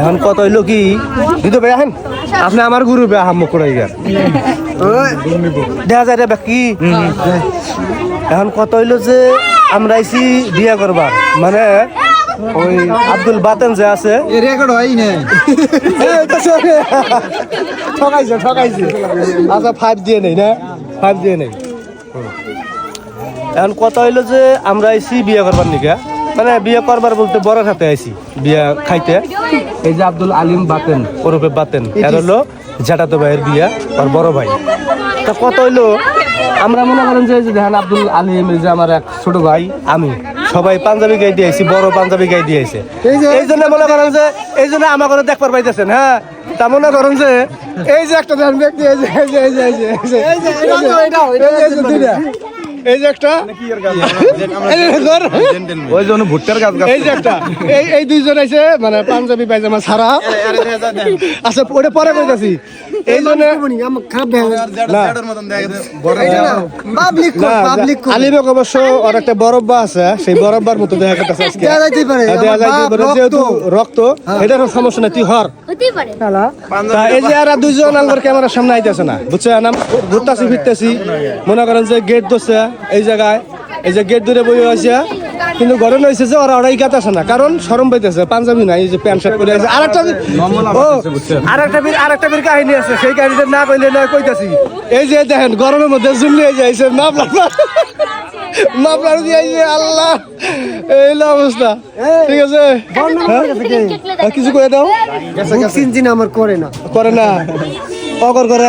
এখন কত হইল কি? দিতে ভাই আহেন। আপনি আমার গুরু বে আহাম্ম করাই গা দেখা যায় রে কি এখন কত হইল যে আমরা আইছি বিয়া করবার। মানে ওই আব্দুল বাতেন যে আছে। রেকর্ড হয় না ঠকাইছে ঠকাইছে। আচ্ছা ফাইভ দিয়ে নেই না? ফাইভ দিয়ে নেই। এখন কথা হইল যে আমরা আইছি বিয়ে করবার নিকা? মানে বিয়ে করবার বলতে বড় খাতে আইছি বিয়া খাইতে এই যে আব্দুল আলিম বাতেন ওরফে বাতেন এর হলো জ্যাঠাতো ভাইয়ের বিয়া আর বড় ভাই তা কত হইল আমরা মনে করেন যে এই দেখেন আব্দুল আলিম এই যে আমার এক ছোট ভাই আমি সবাই পাঞ্জাবি গাই দিয়েছি বড় পাঞ্জাবি গাই দিয়েছে এই জন্য মনে করেন যে এই জন্য আমার ঘরে দেখবার পাইতেছেন হ্যাঁ তা মনে করেন যে এই যে একটা দেখেন ব্যক্তি এই যে এই যে এই যে এই যে এই যে এই যে এই যে একটা। এই যে ধর। ওই জন্য ভুট্টার গাছ গাছ। এই যে একটা। এই এই দুইজন আছে মানে পাঞ্জাবি পায়জামা ছাড়া। আচ্ছা ওটা পরে কইতাছি এই জন্য অবশ্য ওর একটা বরব্বা আছে সেই বরব্বার মতো দেখা গেছে আজকে। দেয়া যাইতে পারে, হ্যাঁ, দেয়া যাইতে পারে যেহেতু রক্ত এটার সমস্যা নাই তুই হর। এই যে আর দুইজন ক্যামেরার সামনে আইতেছে না বুঝছেন ঘুরতাছি ফিরতেছি। মনে করেন যে গেট ধরছে এই জায়গায় এই যে গেট দূরে বই আছে কিন্তু ঘরে নইছে যে ওরা ওরাই কাতাছে না। কারণ সরম পাইতেছে পাঞ্জাবি নাই এই যে প্যান্ট শার্ট পরে আছে। আরেকটা বি- ও আরেকটা বীর আর একটা বীর কাহিনী আছে সেই কাহিনীতে না কইলে না কইতাছি। এই যে দেখেন গরমের মধ্যে জুমলে যাইছে মাপলা মাপলার দিয়ে আইছে আল্লাহ এই অবস্থা। ঠিক আছে? হ্যাঁ? কিছু কয়ে দাও। চিনচিন আমার করে না। করে না। অগর করে।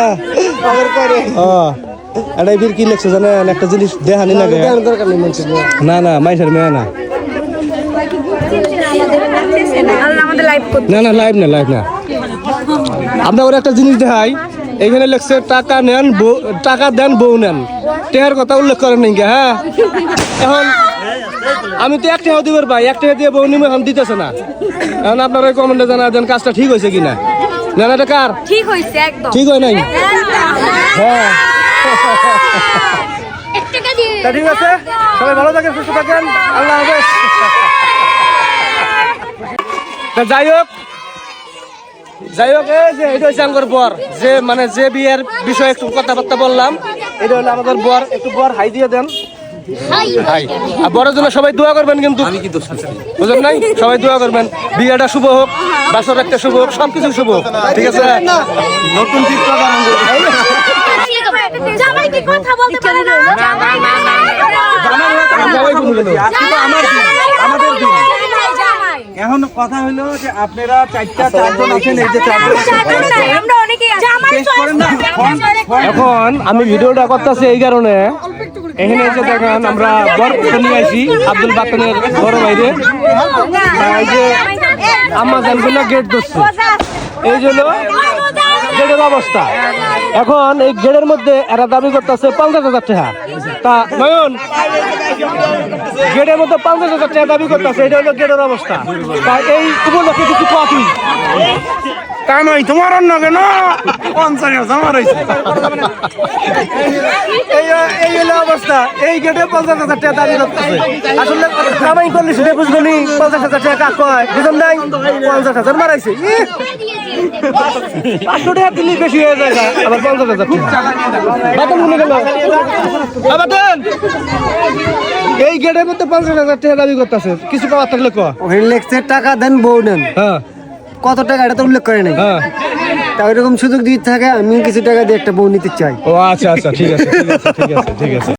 অগর করে। ও এটা বীর কি লেখছে জানেন একটা জিনিস দেখানি লাগে। নেই মানুষের না না মাইসের মেয়ে না। আমাদের লাইভ করতে না না লাইভ না লাইভ না। আমরা ওর একটা জিনিস দেখাই। এখানে লেখছে টাকা নেন টাকা দেন বউ নেন। টেহার কথা উল্লেখ করেন নাকি হ্যাঁ? এখন আমি তো এক টাকা দিবার পাই এক টাকা দিয়ে বউ নিমে এখন দিতেছে না। এখন আপনার আপনারা কমেন্টে জানা দেন কাজটা ঠিক হয়েছে কিনা। না না এটা কার? ঠিক হয়েছে একদম। ঠিক হয় নাই? হ্যাঁ। দিয়ে তা ঠিক আছে? সবাই ভালো থাকেন সুস্থ থাকেন। আল্লাহ হাফেজ। তা যাই হোক যাই হোক এই যে এটা হচ্ছে আমার বর। যে মানে যে বিয়ের বিষয়ে একটু কথাবার্তা বললাম এটা হলো আমাদের বর। একটু বর হাই দিয়ে দেন। হাই। আর বড়ের জন্য সবাই দোয়া করবেন কিন্তু। আমি কি বুঝলেন নাই? সবাই দোয়া করবেন। বিয়েটা শুভ হোক বাসর একটা শুভ হোক সবকিছু শুভ হোক। ঠিক আছে? নতুন চিত্র কথা বলতে পারে না। আমাদের এখন কথা হলো যে আপনারা চারটা চারজন আছেন এই যে আমরা এখন আমি ভিডিওটা করতেছি এই কারণে এখানে এসে দেখেন আমরা বর নিয়ে আইছি আব্দুল বাতনের বড় বাইরে এই যে আম্মা গেট ধরছে এই জন্য গেটের অবস্থা। এখন এই গেটের মধ্যে এরা দাবি করতেছে পঞ্চাশ হাজার টাকা। তা নয়ন গেটের মধ্যে পঞ্চাশ হাজার টাকা দাবি করতেছে এটা হলো গেটের অবস্থা। তা এই উপলক্ষে কিছু কফি নয় তোমার অন্য কেন? পঞ্চাশ হাজার আমার এই অবস্থা। এই গেটে পঞ্চাশ হাজার টাকা দাবি করতেছে। আসলে কামাই করলে সেটা পঞ্চাশ হাজার টাকা কয়? বুঝুন নাই? পঞ্চাশ হাজার মারাইছে। পাঁচশো টাকা বেশি হয়ে যায় না, আবার পঞ্চাশ হাজার বাতন গেল। বাতন এই গেটের মধ্যে পঞ্চাশ হাজার টাকা দাবি করতেছে। কিছু পাওয়ার থাকলে ক? ওখানে লেখছে টাকা দেন বউ নেন। হ্যাঁ। কত টাকা এটা তো উল্লেখ করে নাই। হ্যাঁ। তা ওইরকম সুযোগ দিয়ে থাকে আমি কিছু টাকা দিয়ে একটা বউ নিতে চাই। ও আচ্ছা আচ্ছা ঠিক আছে ঠিক আছে ঠিক আছে ঠিক আছে।